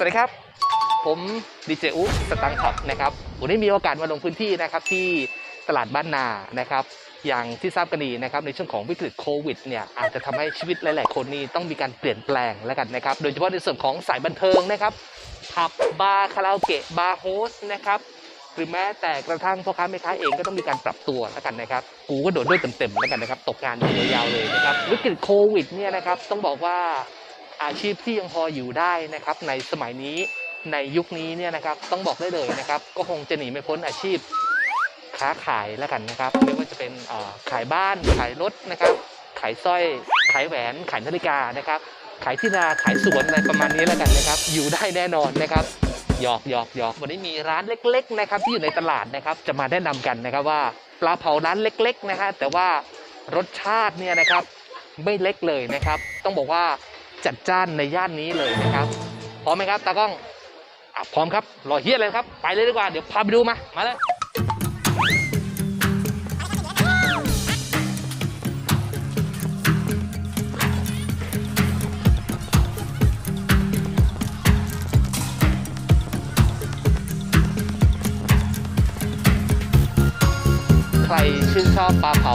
วัสดีครับ ผมดีเจอุสตังค์ขับนะครับวันนี้มีโอกาสมาลงพื้นที่นะครับที่ตลาดบ้านนานะครับ อย่างที่ทราบกันดีนะครับในช่วงของวิกฤตโควิดเนี่ยอาจจะทำให้ชีวิตหลาย ๆ คนนี่ต้องมีการเปลี่ยนแปลงแล้วกันนะครับ โดยเฉพาะในส่วนของสายบันเทิงนะครับผับบาร์คาราโอเกะบาร์โฮสนะครับหรือแม้แต่กระทั่งพ่อค้าแม่ค้าเองก็ต้องมีการปรับตัวแล้วกันนะครับ กูก็โดดด้วยเต็มๆแล้วกันนะครับ ตกงานยาวๆเลยนะครับ วิกฤตโควิดเนี่ยนะครับ ต้องบอกว่า อาชีพที่ยังพออยู่ได้นะครับ ในสมัยนี้ในยุคนี้เนี่ยนะครับต้องบอกได้เลยนะครับ ก็คงจะหนีไม่พ้นอาชีพค้าขายแล้วกันนะครับไม่ว่าจะเป็นขายบ้านขายรถนะครับ ขายสร้อย ขายแหวนขายนาฬิกานะครับ ขายที่นาขายสวนอะไรประมาณนี้แล้วกันนะครับ อยู่ได้แน่นอนนะครับหยอกหยอกหยอกวันนี้มีร้านเล็ก ๆ นะครับ ที่อยู่ในตลาดนะครับ จะมาแนะนำกันนะครับว่าปลาเผาร้านเล็ก ๆ นะฮะแต่ว่ารสชาติเนี่ยนะครับไม่เล็กเลยนะครับ ต้องบอกว่า จัดจ้านในย่านนี้เลยนะครับ พร้อมไหมครับตากล้องอะพร้อมครับรอเฮียเลยครับ ไปเลยดีกว่า เดี๋ยวพาไปดูมา มาเลยใครชื่นชอบปลาเผา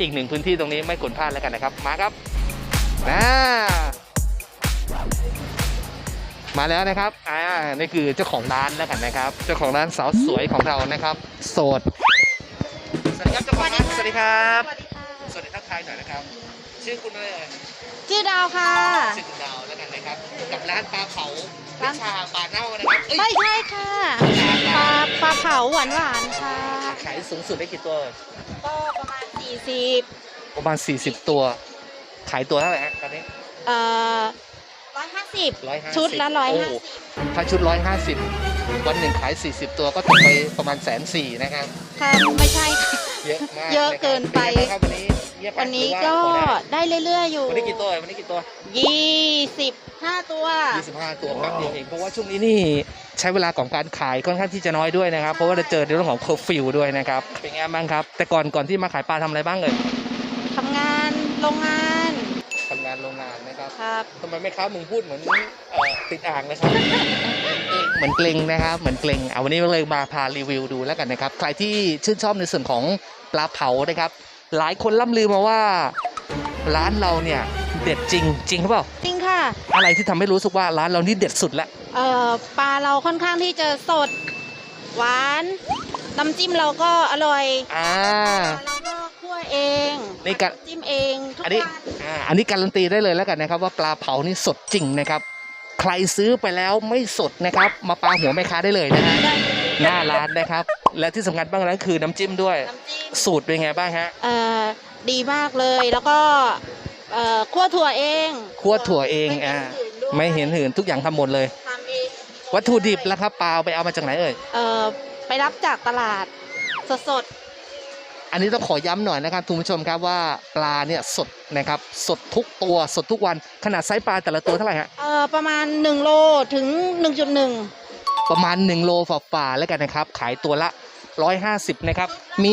อีกหนึ่งพื้นที่ตรงนี้ไม่ควรพลาดแล้วกันนะครับ มาครับนะมาแล้วนะครับ อ่า นี่คือเจ้าของร้านแล้วกันนะครับ เจ้าของร้านสาวสวยของเรานะครับ โสด สวัสดีครับเจ้าของร้านสวัสดีครับ สวัสดีค่ะสวัสดีทักทายหน่อยนะครับ ชื่อคุณอะไรเอ่ยชื่อดาวค่ะ ชื่อคุณดาวแล้วกันนะครับ กับร้านปลาเผาร้านชาปลาเน่านะครับเอ้ยไม่ใช่ค่ะ ปลาปลาเผาหวานหวานๆค่ะขาย สูงสุดได้กี่ตัวเอ่ยก็ประมาณ 40ประมาณ 40 ตัว ขายตัวเท่าไหร่ฮะตอนนี้เอ่อ150 150ชุดละโอ้150 ถ้าชุด150 วันหนึ่งขาย 40 ตัวก็ตกไปประมาณแสนสี่นะครับ ค่ะไม่ใช่ค่ะ เยอะมากเยอะเกินไปะครับเป็นไงบ้างครับวันนี้เงียบไหมวันนี้หรือก็ว่าพอได้ได้เรื่อยๆอยู่วันนี้กี่ตัวเอ่ยวันนี้กี่ตัว25ตัว 25 ตัวแป๊บเดียวเองเพราะว่าช่วงนี้นี่ใช้เวลาของการขายค่อนข้างที่จะน้อยด้วยนะครับ เพราะว่าจะเจอในเรื่องของเคอร์ฟิวด้วยนะครับเป็นไงบ้างครับ แต่ก่อนก่อนที่มาขายปลาทำอะไรบ้างเอ่ยทำงานโรงงา ครับครับทำไมไม่ค้ามึงพูดเหมือนเอ่อติดอ่างนะครับ เหมือนเกรงนะครับ เหมือนเกรงเอาวันนี้เลยมาพารีวิวดูแล้วกันนะครับ ใครที่ชื่นชอบในส่วนของปลาเผานะครับ หลายคนล่ำลือมาว่าร้านเราเนี่ยเด็ดจริง จริงหรือเปล่า จริงค่ะ อะไรที่ทำให้รู้สึกว่าร้านเรานี่เด็ดสุดแล้วเอ่อปลาเราค่อนข้างที่จะสด หวาน น้ำจิ้มเราก็อร่อยอ่า เราก็ คั่วเองนี่กะจิ้มเองทุกอันนี้วันอ่าอันนี้การันตีได้เลยแล้วกันนะครับ ว่าปลาเผานี่สดจริงนะครับ ใครซื้อไปแล้วไม่สดนะครับ มาปลาหัวแม่ค้าได้เลยนะฮะหน้าร้านนะครับ และที่สำคัญบ้างนั้นคือน้ำจิ้มด้วย น้ำจิ้มสูตรเป็นไงบ้างฮะเอ่อดีมากเลยแล้วก็เอ่อคั่วถั่วเองคั่วถั่วเองอ่าไม่ไม่เห็เห็นนหืนทุกอย่างทำหมดเลย ทำเองวัตถุดิบแล้วครับปลาเอาไปเอามาจากไหนเอ่ย เอ่อไปรับจากตลาดสด อันนี้ต้องขอย้ำหน่อยนะครับคุณผู้ชมครับว่าปลาเนี่ยสดนะครับสดทุกตัวสดทุกวันขนาดไซส์ปลาแต่ละตัวเท่าไหร่ฮะๆเอ่อประมาณ 1 โลถึง 1.1 ประมาณ 1 โลฝ่าฝ่าๆแล้วกันนะครับ ขายตัวละ 150 นะครับ มี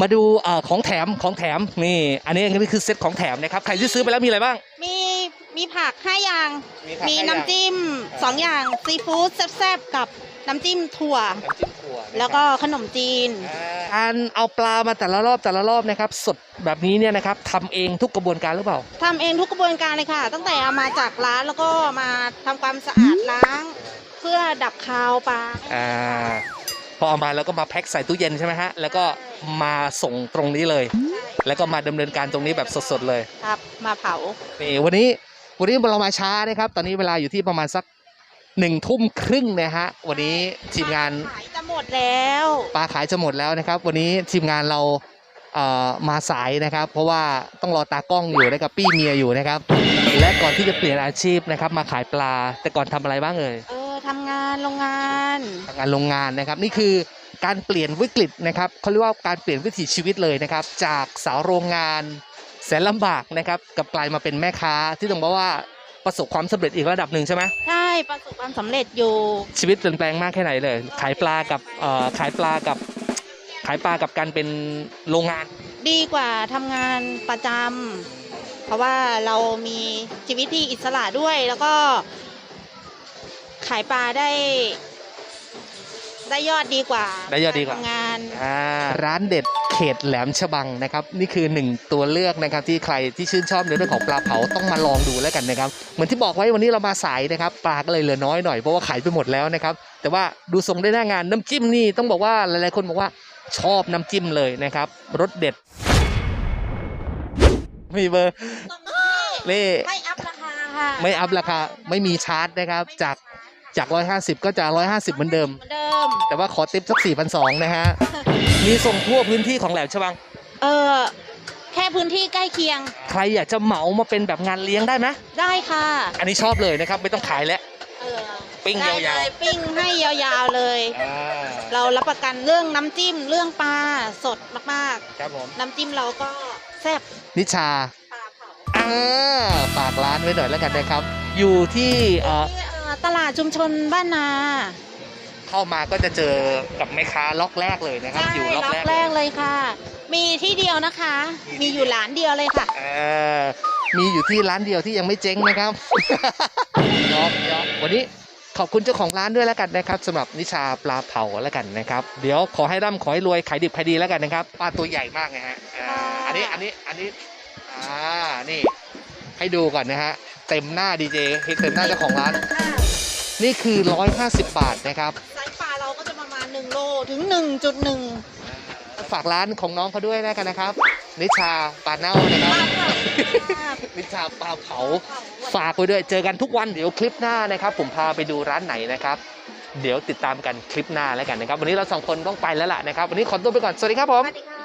มาดูเอ่อของแถมของแถมนี่อันนี้อันนี้คือเซตของแถมนะครับใครที่ซื้อไปแล้วมีอะไรบ้าง มีมีผัก5อย่าง มีผักมีห้าอย่างน้ำจิ้ม 2 อย่างซีฟู้ดแซ่บๆกับน้ำจิ้มถั่วน้ำจิ้ม ถั่วนะครับแล้วก็ขนมจีนการเอาปลามาแต่ละรอบแต่ละรอบนะครับ สดแบบนี้เนี่ยนะครับทำเองทุกกระบวนการหรือเปล่า ทำเองทุกกระบวนการเลยค่ะ ตั้งแต่เอามาจากร้านแล้วก็มาทำความสะอาดล้าง เพื่อดับคาวปลา อ่าพอเอามาแล้วก็มาแพ็คใส่ตู้เย็นใช่ไหมฮะ แล้วก็มาส่งตรงนี้เลย แล้วก็มาดำเนินการตรงนี้แบบสดๆเลย ครับมาเผา นี่วันนี้วันนี้เรามาช้านะครับ ตอนนี้เวลาอยู่ที่ประมาณสักหนึ่งทุ่มครึ่งนะฮะ วันนี้ทีมงานขายจะห มดแล้วปลาขายจะหมดแล้วนะครับ วันนี้ทีมงานเราเอ่อมาสายนะครับ เพราะว่าต้องรอตากล้องอยู่นะครับปี้เมียอยู่นะครับ และก่อนที่จะเปลี่ยนอาชีพนะครับ มาขายปลาแต่ก่อนทำอะไรบ้างเอ่ย เออทำงานโรงงาน ทำงานโรงงานนะครับนี่คือการเปลี่ยนวิกฤตนะครับเขาเรียกว่าการเปลี่ยนวิถีชีวิตเลยนะครับ จากสาวโรงงานแสนลำบากนะครับกลับกลายมาเป็นแม่ค้าที่ต้องบอกว่า ประสบความสำเร็จอีกระดับหนึ่งใช่ไหมใช่ประสบความสำเร็จอยู่ ชีวิตเปลี่ยนแปลงมากแค่ไหนเลย ขายปลากับเอ่อขายปลากับ ขายปลากับการเป็นโรงงาน ดีกว่าทำงานประจำเพราะว่าเรามีชีวิตที่อิสระด้วยแล้วก็ขายปลาได้ ได้ยอดดีกว่าได้ยอดดีกว่ารทำงาน อ่าร้านเด็ดเขตแหลมฉบังนะครับ นี่คือหนึ่งตัวเลือกนะครับที่ใครที่ชื่นชอบในเรื่องของปลาเผาต้องมาลองดูแล้วกันนะครับเหมือนที่บอกไว้วันนี้เรามาสายนะครับปลาก็เลยเหลือน้อยหน่อยเพราะว่าขายไปหมดแล้วนะครับแต่ว่าดูทรงได้หน้างานน้ำจิ้มนี่ต้องบอกว่าหลายๆคนบอกว่าชอบน้ำจิ้มเลยนะครับรสเด็ด มีเบอร์เล่ไม่อัพราคาค่ะไม่อัพราคาไม่มีชาร์จนะครับจาก จาก 150 ก็จะ 150 เหมือนเดิม เหมือนเดิม แต่ว่าขอติปสัก 4,200 นะฮะ มีส่งทั่วพื้นที่ของแหลมฉบัง เออแค่พื้นที่ใกล้เคียง ใครอยากจะเหมามาเป็นแบบงานเลี้ยงได้ไหมได้ค่ะ อันนี้ชอบเลยนะครับ ไม่ต้องขายแล้ว เออปิ้งได้ยาวๆเลปิ้งให้ยาวๆเลยอ่าเรารับประกันเรื่องน้ำจิ้มเรื่องปลาสดมากครับผม ๆ น้ำจิ้มเราก็แซ่บนิชาปลาเผาอ่าฝากร้านไว้หน่อยแล้วกันนะครับ อยู่ที่เอ่อ ที่เอ่อ ตลาดชุมชนบ้านนา เข้ามาก็จะเจอกับแม่ค้าล็อกแรกเลยนะครับใช่อยู่ล็อกล็อแรกกแรเลยกเลยค่ะ มีที่เดียวนะคะมีที่มีอยู่ร้านเดียวเลยค่ะเออมีอยู่ที่ร้านเดียวที่ยังไม่เจ๊งนะครับยอกยอกวันนี้ขอบคุณเจ้าของร้านด้วยแล้วกันนะครับสำหรับนิชาปลาเผาแล้วกันนะครับ เดี๋ยวขอให้ร่ำขอให้รวยขายดิบขายดีแล้วกันนะครับปลาตัวใหญ่มากนะฮะอ่าค่ะอันนี้อันนี้อันนี้อ่านี่ให้ดูก่อนนะฮะเต็มหน้าดีเจเต็มหน้าเจ้าของร้านค่ะ นี่คือ 150 บาทนะครับ ไซส์ปลาเราก็จะประมาณ 1 โลถึง 1.1ฝากร้านของน้องเขาด้วยแล้วกันนะครับ นิชาปลาเน่านะครับ นิชาปลาเผา ฝากไว้ด้วย เจอกันทุกวันเดี๋ยวคลิปหน้านะครับ ผมพาไปดูร้านไหนนะครับ เดี๋ยวติดตามกันคลิปหน้าแล้วกันนะครับ วันนี้เราสองคนต้องไปแล้วล่ะนะครับ วันนี้ขอตัวไปก่อน สวัสดีครับผมสวัสดีค่ะ